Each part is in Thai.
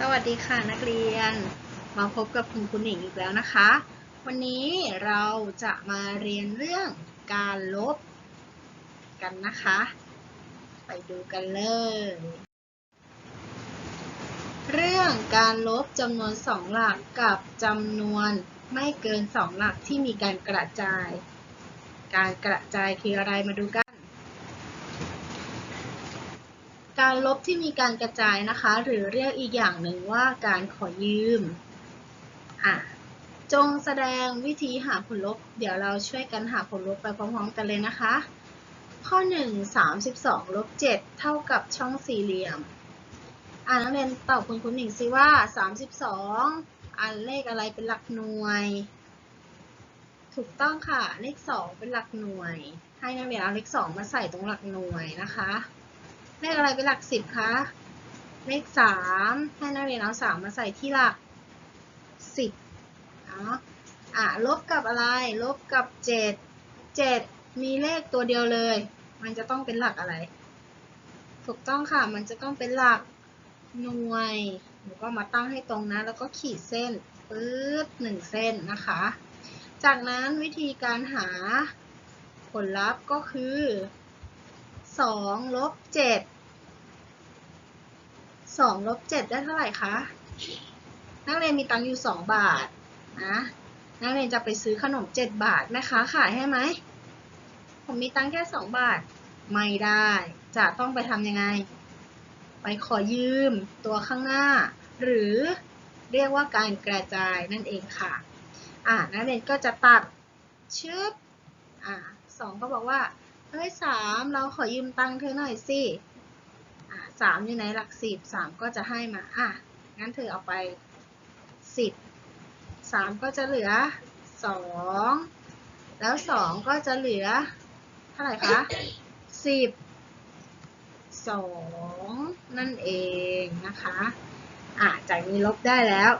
สวัสดีค่ะนักเรียน มาพบกับคุณคุณหนิงอีกแล้วนะคะ วันนี้เราจะมาเรียนเรื่องการลบกันนะคะ ไปดูกันเลย เรื่องการลบจำนวนสองหลักกับจำนวนไม่เกินสองหลักที่มีการกระจาย การกระจายคืออะไรมาดูกัน การลบที่มีการกระจายนะคะ หรือเรียกอีกอย่างหนึ่งว่าการขอยืมอะจงแสดงวิธีหาผลลบ เดี๋ยวเราช่วยกันหาผลลบไปพร้อมๆกันเลยนะคะ ข้อ 1 32ลบ7เท่ากับช่องสี่เหลี่ยม อ่านักเรียนตอบคุณคุณหนิงซิว่า 32 อันเลขอะไรเป็นหลักหน่วย ถูกต้องค่ะ เลข 2 เป็นหลักหน่วย ให้นักเรียนเอาเลข 2 มาใส่ตรงหลักหน่วยนะคะ เลขอะไรเป็นหลักสิบคะ เลขสามให้นักเรียนเอาสามมาใส่ที่หลักสิบเนาะ อะลบกับอะไร ลบกับเจ็ดเจ็ดมีเลขตัวเดียวเลย มันจะต้องเป็นหลักอะไร ถูกต้องค่ะ มันจะต้องเป็นหลักหน่วยหนูก็มาตั้งให้ตรงนะ แล้วก็ขีดเส้นปึ๊บหนึ่งเส้นนะคะ จากนั้นวิธีการหาผลลัพธ์ก็คือ สองลบเจ็ดสองลบเจ็ดได้เท่าไหร่คะ นักเรียนมีตังค์อยู่สองบาทนะ นักเรียนจะไปซื้อขนมเจ็ดบาทแม่ค้าขายให้ไหม ผมมีตังค์แค่สองบาท ไม่ได้ จะต้องไปทำยังไง ไปขอยืมตัวข้างหน้า หรือเรียกว่าการกระจายนั่นเองค่ะ อ่านักเรียนก็จะตัดชึบอ่าสองก็บอกว่า เฮ้ยสามเราขอยืมตังค์เธอหน่อยสิอะสามอยู่ในหลักสิบสามก็จะให้มาอะงั้นเธอเอาไปสิบสามก็จะเหลือสองแล้วสองก็จะเหลือเท่าไหร่คะสิบสองนั่นเองนะคะอะจากนี้ลบได้แล้ว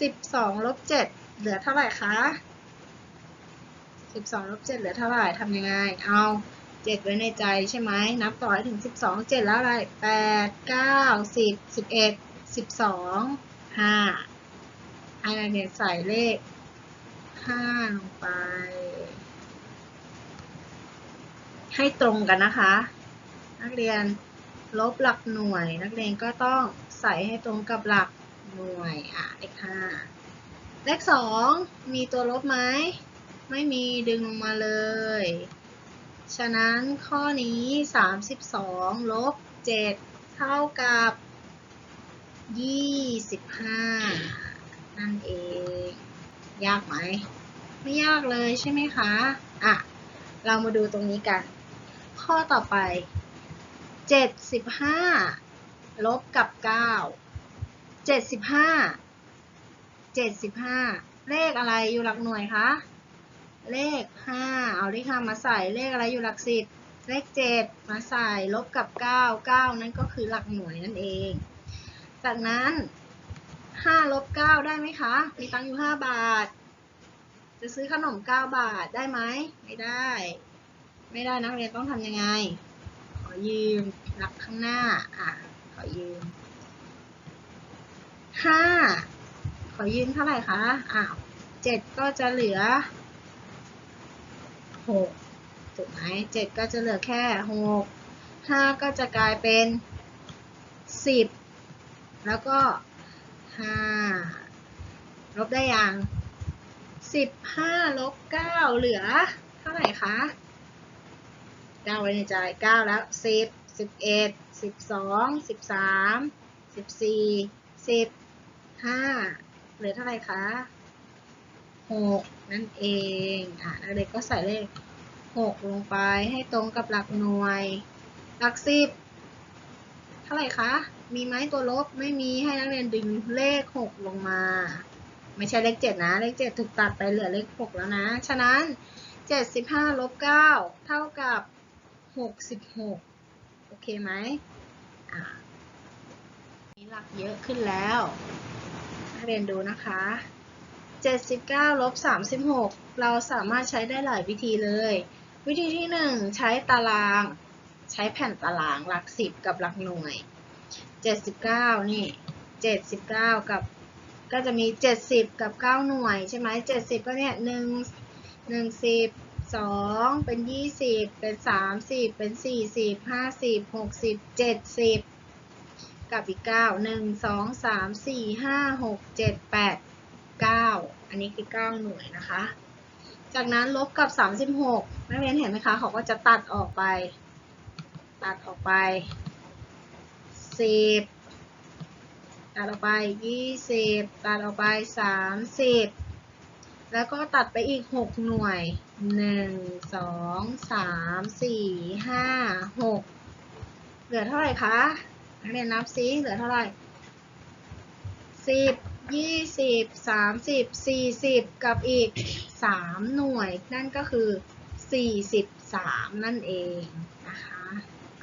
สิบสองลบเจ็ดเหลือเท่าไหร่คะ สิบสองลบเจ็ดเหลือเท่าไหร่ทำยังไง เอาเจ็ดไว้ในใจใช่ไหม นับต่อให้ถึงสิบสองเจ็ดแล้วอะไรแปดเก้าสิบสิบเอ็ดสิบสองห้าให้นักเรียนใส่เลขห้าลงไป ให้ตรงกันนะคะ นักเรียนลบหลักหน่วย นักเรียนก็ต้องใส่ให้ตรงกับหลักหน่วย อะเลขห้าเลขสองมีตัวลบไหม ไม่มีดึงลงมาเลย ฉะนั้นข้อนี้ 32 ลบ 7 เท่ากับ 25 นั่นเอง ยากไหม ไม่ยากเลยใช่ไหมคะ อะ เรามาดูตรงนี้กัน ข้อต่อไป 75 ลบกับ 9 75 75 เลขอะไรอยู่หลักหน่วยคะ เลข 5 เอาเลข 5 มาใส่เลขอะไรอยู่หลัก10เลข 7 มาใส่ลบกับ 9 9 นั่นก็คือหลักหน่วยนั่นเอง จากนั้น 5 ลบ 9 ได้ไหมคะ มีตังค์อยู่ 5 บาท จะซื้อขนม 9 บาทได้ไหม ไม่ได้ ไม่ได้นักเรียนต้องทำยังไง ขอยืมหลักข้างหน้า อะ ขอยืม 5 ขอยืมเท่าไหร่คะ อ้าว 7 ก็จะเหลือ หกถูกไหมเจ็ดก็จะเหลือแค่หกห้าก็จะกลายเป็นสิบแล้วก็ห้าลบได้ยังสิบห้าลบเก้าเหลือ เท่าไหร่คะเก้าไว้ในใจเก้าแล้วสิบสิบเอ็ดสิบสองสิบสามสิบสี่สิบห้าเหลือเท่าไหร่คะหก นั่นเองอะนักเรียนก็ใส่เลขหกลงไปให้ตรงกับหลักหน่วย หลักสิบเท่าไหร่คะ มีไหมตัวลบไม่มีให้นักเรียนดึงเลขหกลงมา ไม่ใช่เลขเจ็ดนะ เลขเจ็ดถูกตัดไปเหลือเลขหกแล้วนะ ฉะนั้นเจ็ดสิบห้าลบเก้าเท่ากับหกสิบหกโอเคไหมอะมีหลักเยอะขึ้นแล้วนักเรียนดูนะคะ 79ลบ36 เราสามารถใช้ได้หลายวิธีเลย วิธีที่ 1 ใช้ตาราง ใช้แผ่นตารางหลัก 10 กับหลักหน่วย 79 นี่เจ็ดสิบเก้ากับ ก็จะมีเจ็ดสิบกับเก้าหน่วย ใช่ไหมเจ็ดสิบก็เนี่ยหนึ่งหนึ่งสิบสองเป็นยี่สิบเป็นสามสิบเป็นสี่สิบห้าสิบหกสิบเจ็ดสิบกับอีกเก้าหนึ่งสอง สามสี่ห้าหกเก้าอันนี้คือเก้าหน่วยนะคะ จากนั้นลบกับสามสิบหกนักเรียนเห็นไหมคะ เขาก็จะตัดออกไป ตัดออกไปสิบตัดออกไปยี่สิบตัดออกไปสามสิบแล้วก็ตัดไปอีกหกหน่วยหนึ่งสองสามสี่ห้าหกเหลือเท่าไหร่คะนักเรียนนับซิเหลือเท่าไหร่สิ บยี่สิบสามสิบสี่สิบกับอีกสามหน่วย นั่นก็คือสี่สิบสามนั่นเองนะคะ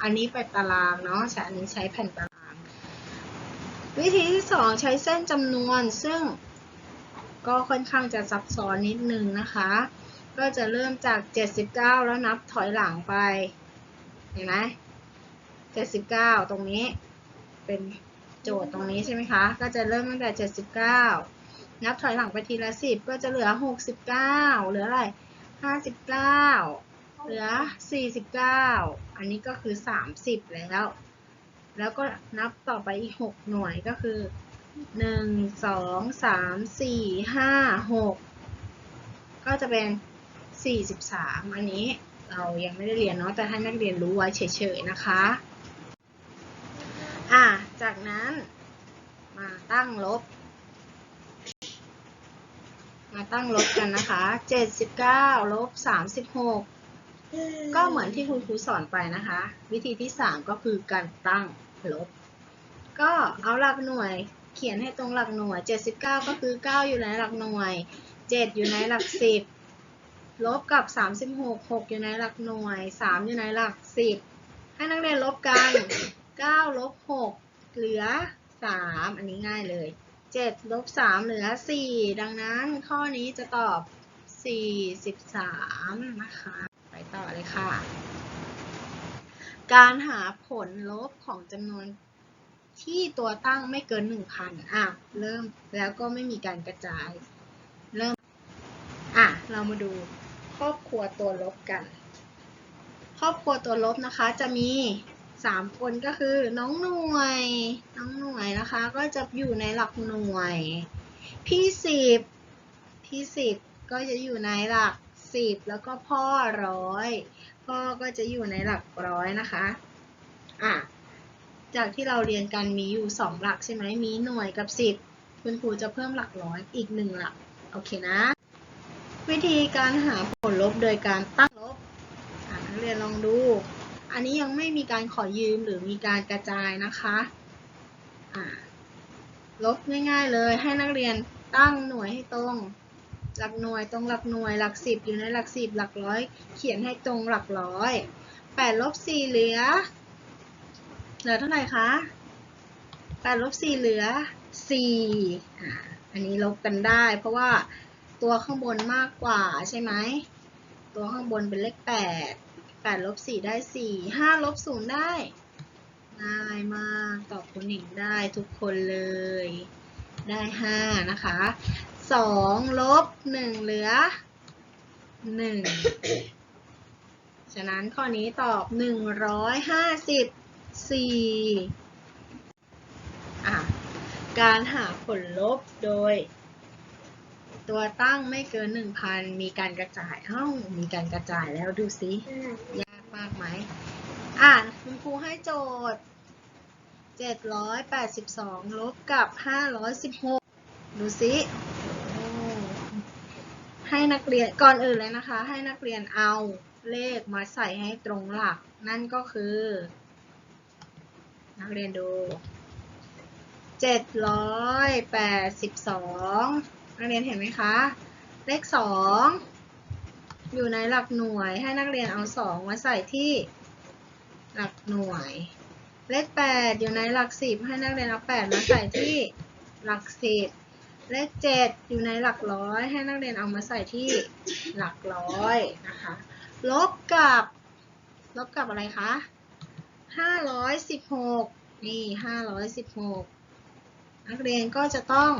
อันนี้ไปตารางเนาะใช้อันนี้ใช้แผ่นตาราง วิธีที่สองใช้เส้นจำนวนซึ่งก็ค่อนข้างจะซับซ้อนนิดนึงนะคะ ก็จะเริ่มจาก 79 แล้วนับถอยหลังไป เห็นไหม79 ตรงนี้เป็น โจทย์ตรงนี้ใช่ไหมคะ ก็จะเริ่มตั้งแต่ 79 นับถอยหลังไปทีละ 10 ก็จะเหลือ 69 เหลืออะไร 59 เหลือ 49 อันนี้ก็คือ 30 แล้ว แล้วก็นับต่อไปอีก 6 หน่วยก็คือ 1 2 3 4 5 6 ก็จะเป็น 43 อันนี้เรายังไม่ได้เรียนเนาะแต่ให้นักเรียนรู้ไว้เฉยๆนะคะ อะจากนั้นมาตั้งลบ มาตั้งลบกันนะคะ 79ลบ36 ก็เหมือนที่คุณครูสอนไปนะคะ วิธีที่ 3 ก็คือการตั้งลบ ก็เอาหลักหน่วยเขียนให้ตรงหลักหน่วย 79 ก็คือ 9 อยู่ในหลักหน่วย 7 อยู่ในหลัก 10 ลบกับ 36 6 อยู่ในหลักหน่วย 3 อยู่ในหลัก 10 ให้นักเรียนลบกัน 9ลบ6เหลือ 3 อันนี้ง่ายเลย 7ลบ3เหลือ 4 ดังนั้นข้อนี้จะตอบ 43 นะคะ ไปต่อเลยค่ะ การหาผลลบของจำนวนที่ตัวตั้งไม่เกิน 1,000 อะ เริ่มแล้วก็ไม่มีการกระจาย เริ่ม อะ เรามาดูครอบครัวตัวลบกัน ครอบครัวตัวลบนะคะจะมี 3คนก็คือน้องหน่วย น้องหน่วยนะคะ ก็จะอยู่ในหลักหน่วย พี่สิบพี่สิบก็จะอยู่ในหลักสิบแล้วก็พ่อร้อยพ่อก็จะอยู่ในหลักร้อยนะคะอะจากที่เราเรียนกันมีอยู่2หลักใช่ไหมมีหน่วยกับ10คุณครูจะเพิ่มหลักร้อยอีก1หลักโอเคนะ วิธีการหาผลลบโดยการตั้งลบนักเรียนลองดู อันนี้ยังไม่มีการขอยืมหรือมีการกระจายนะคะะลบง่าย ๆ เลยให้นักเรียนตั้งหน่วยให้ตรง หลักหน่วยตรงหลักหน่วยหลักสิบอยู่ในหลักสิบหลักร้อย เขียนให้ตรงหลักร้อยแปดลบสี่เหลือ เหลือเท่าไหร่คะแปดลบสี่เหลือสี่อันนี้ลบกันได้ เพราะว่าตัวข้างบนมากกว่าใช่ไหม ตัวข้างบนเป็นเลขแปด แปดลบสี่ได้สี่ห้าลบศูนย์ได้ง่ายมากตอบคุณหญิงได้ทุกคนเลย ได้ห้านะคะสองลบหนึ่งเหลือหนึ่งฉะนั้นข้อนี้ตอบหนึ่งร้อยห้าสิบสี่อะ การหาผลลบโดย ตัวตั้งไม่เกินหนึ่งพันมีการกระจายเอ้ามีการกระจายแล้วดูสิยากมากไหมอะคุณครูให้โจทย์782ลบกับ516ดูสิโอ้ให้นักเรียนก่อนอื่นเลยนะคะ ให้นักเรียนเอาเลขมาใส่ให้ตรงหลัก นั่นก็คือ นักเรียนดู782 นักเรียนเห็นไหมคะ เลข 2 อยู่ในหลักหน่วยให้นักเรียนเอา 2 มาใส่ที่หลักหน่วย เลข 8 อยู่ในหลัก 10 ให้นักเรียนเอา 8 มาใส่ที่หลัก 10 เลข 7 อยู่ในหลักร้อย ให้นักเรียนเอามาใส่ที่หลักร้อยนะคะ ลบกับ ลบกับอะไรคะ 516 นี่ 516 นักเรียนก็จะต้อง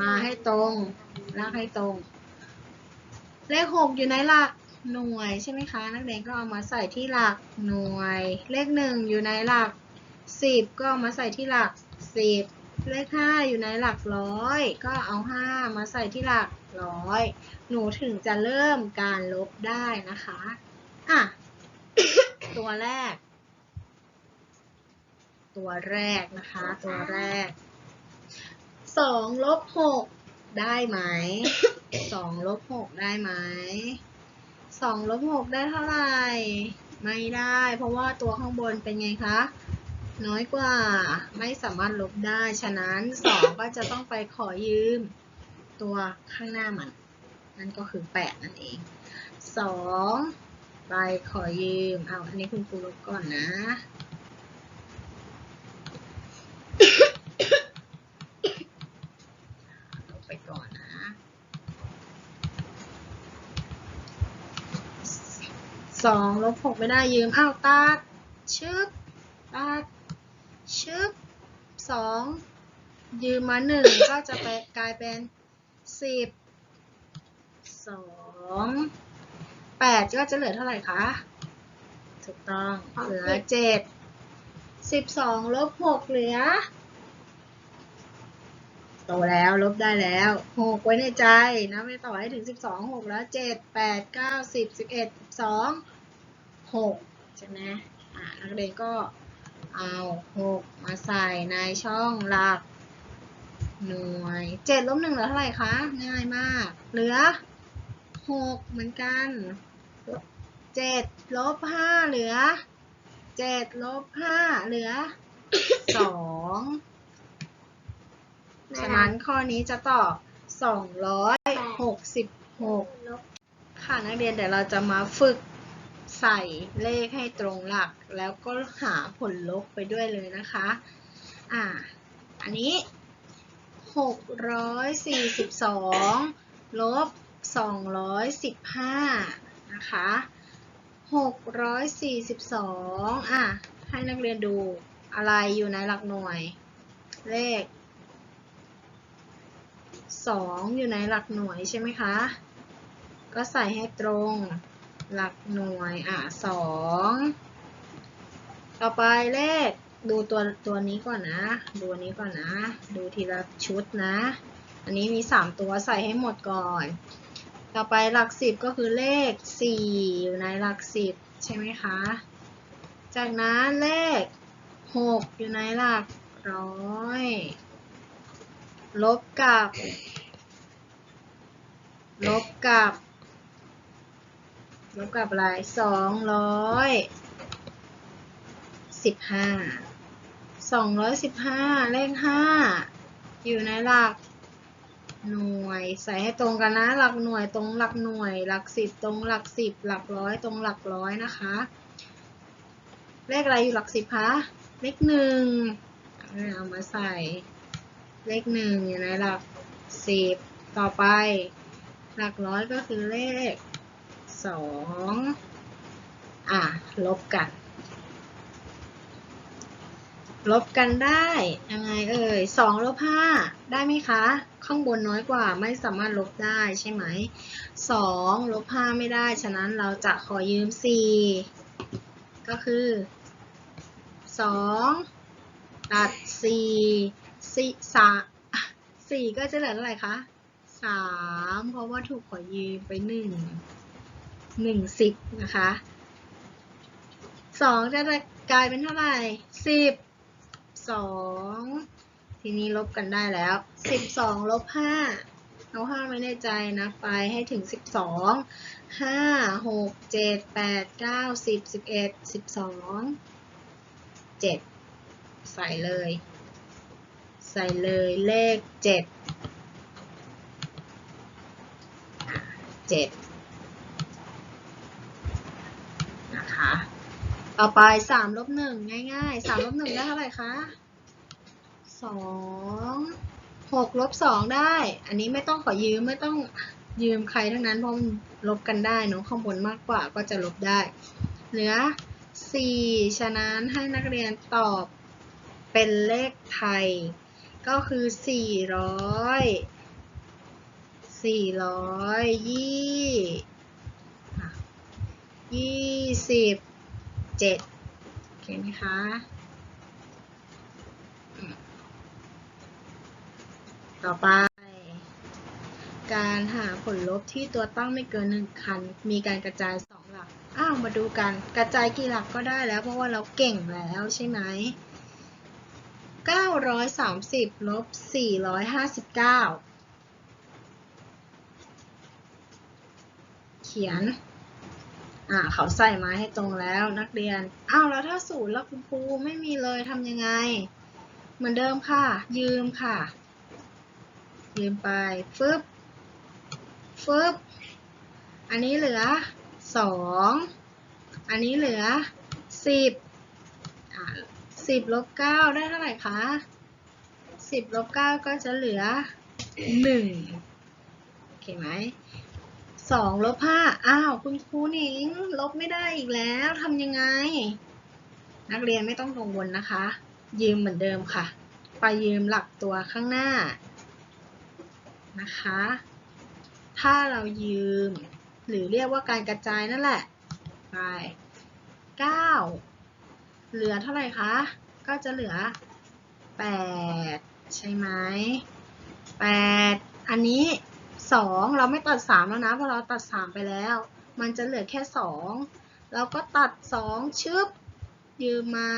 มาให้ตรงลากให้ตรง เลขหกอยู่ในหลักหน่วยใช่ไหมคะ นักเรียนก็เอามาใส่ที่หลักหน่วย เลขหนึ่งอยู่ในหลักสิบก็เอามาใส่ที่หลักสิบเลขห้าอยู่ในหลักร้อยก็เอาห้ามาใส่ที่หลักร้อยหนูถึงจะเริ่มการลบได้นะคะอะ ตัวแรก ตัวแรกนะคะ ตัวแรก สองลบหกได้ไหมสองลบหกได้ไหมสองลบหกได้เท่าไหร่ ไม่ได้ เพราะว่าตัวข้างบนเป็นไงคะ น้อยกว่า ไม่สามารถลบได้ ฉะนั้นสองก็จะต้องไปขอยืม ตัวข้างหน้ามัน นั่นก็คือแปดนั่นเองสองไปขอยืม เอาอันนี้คุณครูลบก่อนนะ ลบไปก่อนนะ สองลบหกไม่ได้ยืมอ้าวตัดชึบตัดชึบสองยืมมาหนึ่งก็จะไปกลายเป็นสิบสองแปดก็จะเหลือเท่าไหร่คะถูกต้องเหลือเจ็ดสิบสองลบหกเหลือ โตแล้วลบได้แล้วหกไว้ในใจนะไปต่อให้ถึงสิบสองหกแล้วเจ็ดแปดเก้าสิบสิบเอ็ดสิบสองหกใช่ไหมอ่านักเรียนก็เอาหกมาใส่ในช่องหลักหน่วยเจ็ดลบหนึ่งเหลือเท่าไหร่คะง่ายมาก เหลือหกเหมือนกันเจ็ดลบห้าเหลือเจ็ดลบห้าเหลือสอง ฉะนั้นข้อนี้จะตอบสองร้อยหกสิบหกลบค่ะนักเรียนเดี๋ยวเราจะมาฝึกใส่เลขให้ตรงหลัก แล้วก็หาผลลบไปด้วยเลยนะคะ อ่า อันนี้ 642 ลบ 215 นะคะ 642 อะ ให้นักเรียนดูอะไรอยู่ในหลักหน่วย เลข 2 อยู่ในหลักหน่วยใช่ไหมคะ ก็ใส่ให้ตรงหลักหน่วยอะ2ต่อไปเลขดูตัวตัวนี้ก่อนนะ ดูอันนี้ก่อนนะ ดูทีละชุดนะ อันนี้มี 3 ตัวใส่ให้หมดก่อน ต่อไปหลัก 10 ก็คือเลข 4 อยู่ในหลัก 10 ใช่ไหมคะ จากนั้นเลข 6 อยู่ในหลักร้อยลบกับ ลบกับ ลบกับอะไรสองร้อยสิบห้าสองร้อยสิบห้าเลขห้าอยู่ในหลักหน่วยใส่ให้ตรงกันนะ หลักหน่วยตรงหลักหน่วย หลักสิบตรงหลักสิบหลักร้อยตรงหลักร้อยนะคะ เลขอะไรอยู่หลักสิบคะเลขหนึ่งเอามาใส่เลขหนึ่งอยู่ในหลักสิบต่อไป หลักร้อยก็คือเลขสองอะ ลบกัน ลบกันได้ยังไงเอ่ยสองลบห้าได้ไหมคะ ข้างบนน้อยกว่าไม่สามารถลบได้ใช่ไหมสองลบห้าไม่ได้ ฉะนั้นเราจะขอยืมสี่ก็คือสองตัดสี่สี่สามสี่ก็จะเหลือเท่าไหร่คะ สามเพราะว่าถูกขอยืมไปหนึ่งหนึ่งสิบนะคะสองจะกลายเป็นเท่าไหร่สิบสองทีนี้ลบกันได้แล้วสิบสองลบห้าเอาห้าไว้ในใจนะไปให้ถึงสิบสองห้าหกเจ็ดแปดเก้าสิบสิบเอ็ดสิบสองเจ็ดใส่เลย ใส่เลยเลขเจ็ด อะเจ็ดนะคะต่อไปสามลบหนึ่งง่ายๆสามลบหนึ่งได้เท่าไหร่คะสองหกลบสองได้ อันนี้ไม่ต้องขอยืมไม่ต้องยืมใครทั้งนั้นเพราะมันลบกันได้เนอะข้างบนมากกว่าก็จะลบได้ เหลือสี่ฉะนั้นให้นักเรียนตอบเป็นเลขไทย ก็คือสี่ร้อย สี่ร้อยยี่ยี่สิบเจ็ดโอเคไหมคะต่อไป การหาผลลบที่ตัวตั้งไม่เกินหนึ่งคัน มีการกระจายสองหลัก อ้าว มาดูกัน กระจายกี่หลักก็ได้แล้ว เพราะว่าเราเก่งแล้วใช่ไหม 930ลบ459 ขียน อ่า เขาใส่มาให้ตรงแล้วนักเรียน อ้าวแล้วถ้าศูนย์แล้วคุณครูไม่มีเลยทำยังไง เหมือนเดิมค่ะ ยืมค่ะ ยืมไป ฟึบ ฟึบ อันนี้เหลือสองอันนี้เหลือสิบอ่าสิบลบเก้าได้เท่าไหร่คะสิบลบเก้าก็จะเหลือหนึ่งโอเคไหม สองลบห้าอ้าวคุณครูหนิง ลบไม่ได้อีกแล้วทำยังไง นักเรียนไม่ต้องกังวลนะคะ ยืมเหมือนเดิมค่ะ ไปยืมหลักตัวข้างหน้านะคะ ถ้าเรายืม หรือเรียกว่าการกระจายนั่นแหละ ไป9เหลือเท่าไหร่คะ ก็จะเหลือ8ใช่ไหม8อันนี้ 2เราไม่ตัด3แล้วนะเพราะเราตัด3ไปแล้ว มันจะเหลือแค่2เราก็ตัด2ชึบยืมมา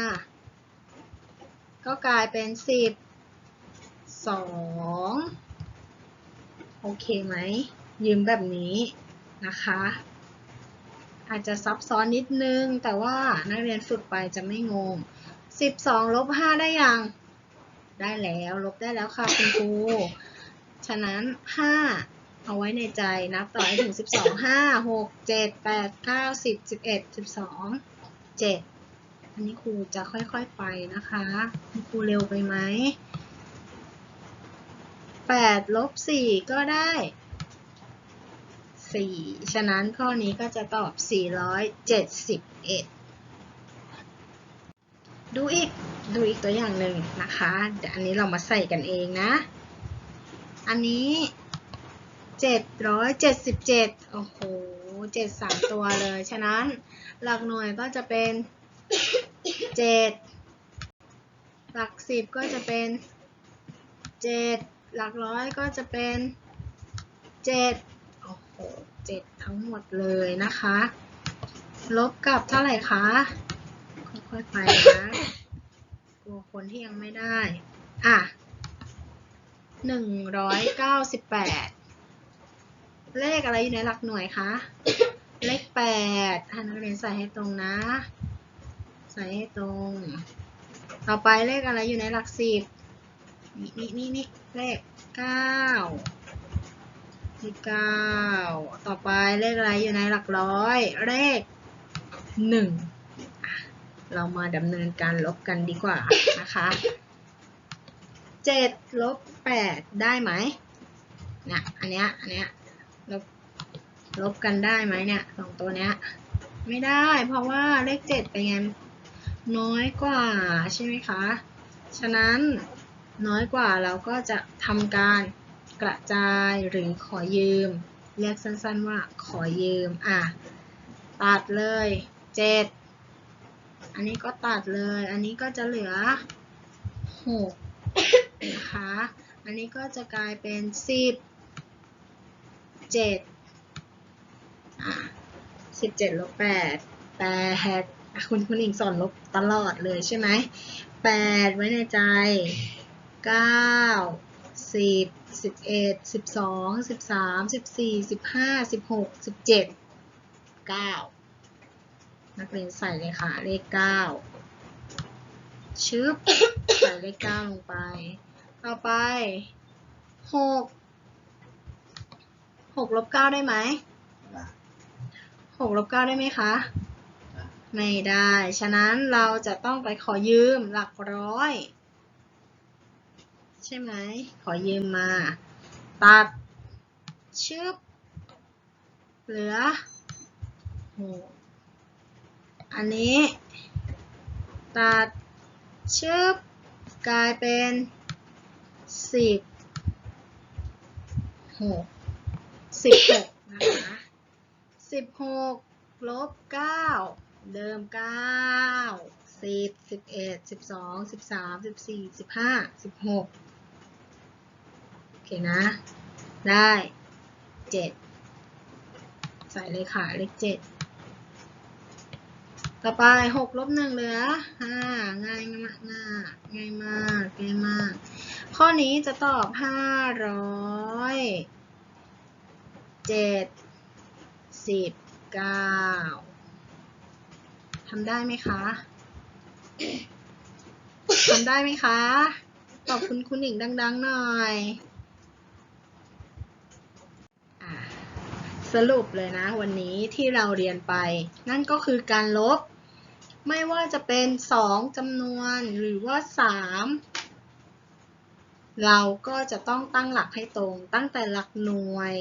ก็กลายเป็น10 2โอเคไหม ยืมแบบนี้นะคะ อาจจะซับซ้อนนิดนึง แต่ว่านักเรียนฝึกไปจะไม่งง 12ลบ5ได้ยัง ได้แล้ว ลบได้แล้วค่ะคุณครู ฉะนั้น 5 เอาไว้ในใจนับต่อให้ถึง12 5 6 7 8 9 10 11 12 7อันนี้ครูจะค่อยๆไปนะคะคุณครูเร็วไปไหม8ลบ4ก็ได้4ฉะนั้นข้อนี้ก็จะตอบ471ดูอีก ดูอีกตัวอย่างหนึ่งนะคะ เดี๋ยวอันนี้เรามาใส่กันเองนะ อันนี้ 777โอ้โห7 3ตัวเลย ฉะนั้นหลักหน่วยก็จะเป็น7หลัก10ก็จะเป็น7หลักร้อยก็จะเป็น7โอ้โห7ทั้งหมดเลยนะคะ ลบกับเท่าไหร่คะค่อยๆไปนะกลัวคนที่ยังไม่ได้ อะ198เเลขอะไรอยู่ในหลักหน่วยคะ เลข8อะนักเรียนใส่ให้ตรงนะ ใส่ให้ตรง ต่อไปเลขอะไรอยู่ในหลักสิบนี่นี่นี่นี่เลขเก้าเลขเก้าต่อไปเลขอะไรอยู่ในหลักร้อย เลขหนึ่งเรามาดำเนินการลบกันดีกว่านะคะเจ็ดลบแปดได้ไหมเนี่ยอันเนี้ยอันเนี้ย ลบกันได้ไหมเนี่ยสองตัวเนี้ย ไม่ได้ เพราะว่าเลขเจ็ดเป็นไงน้อยกว่าใช่ไหมคะ ฉะนั้นน้อยกว่าเราก็จะทำการกระจายหรือขอยืม เรียกสั้นๆว่าขอยืม อะ ตัดเลย 7 อันนี้ก็ตัดเลย อันนี้ก็จะเหลือ 6 นะคะ อันนี้ก็จะกลายเป็น 10 7 17ลบ8 8คุณคุณอิงสอนลบตลอดเลยใช่ไหมแปดไว้ในใจเก้าสิบสิบเอ็ดสิบสองสิบสามสิบสี่สิบห้าสิบหกสิบเจ็ดเก้านักเรียนใส่เลยค่ะ เลขเก้าชึบใส่เลขเก้าลงไป ต่อไปหกหกลบเก้าได้ไหม หกลบเก้าได้ไหมคะ ไม่ได้ ฉะนั้นเราจะต้องไปขอยืมหลักร้อย ใช่ไหม ขอยืมมา ตัดชึบเหลือหกอันนี้ ตัดชึบกลายเป็นสิบหกสิบหกนะคะ สิบหกลบเก้าเดิมเก้าสิบสิบเอ็ดสิบสองสิบสามสิบสี่สิบห้าสิบหกโอเคนะ ได้เจ็ดใส่เลยค่ะเลขเจ็ดต่อไปหกลบหนึ่งเหลือห้าง่ายมากง่ายง่ายมากง่ายมาก ข้อนี้จะตอบห้าร้อยเจ็ด สิบเก้าทำได้ไหมคะทำได้ไหมคะ ตอบคุณคุณหญิงดัง ๆ หน่อยอสรุปเลยนะ วันนี้ที่เราเรียนไป นั่นก็คือการลบ ไม่ว่าจะเป็นสองจำนวนหรือว่าสามเราก็จะต้องตั้งหลักให้ตรง ตั้งแต่หลักหน่วย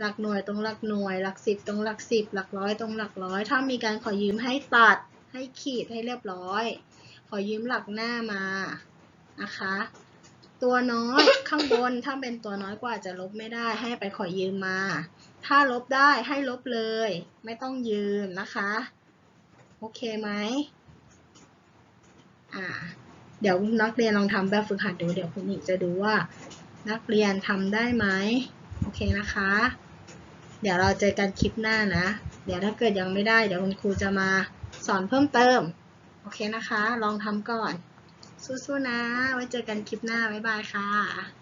หลักหน่วยตรงหลักหน่วย หลักสิบตรงหลักสิบ หลักร้อยตรงหลักร้อย ถ้ามีการขอยืมให้ตัด ให้ขีดให้เรียบร้อย ขอยืมหลักหน้ามา นะคะ ตัวน้อยข้างบนถ้าเป็นตัวน้อยกว่าจะลบไม่ได้ ให้ไปขอยืมมา ถ้าลบได้ให้ลบเลย ไม่ต้องยืมนะคะ โอเคไหมอ่า เดี๋ยวนักเรียนลองทำแบบฝึกหัดดู เดี๋ยวคุณหญิงจะดูว่านักเรียนทำได้ไหม โอเคนะคะ เดี๋ยวเราเจอกันคลิปหน้านะ เดี๋ยวถ้าเกิดยังไม่ได้ เดี๋ยวคุณครูจะมาสอนเพิ่มเติม โอเคนะคะ ลองทำก่อน สู้ๆนะ ไว้เจอกันคลิปหน้า บ๊ายบายค่ะ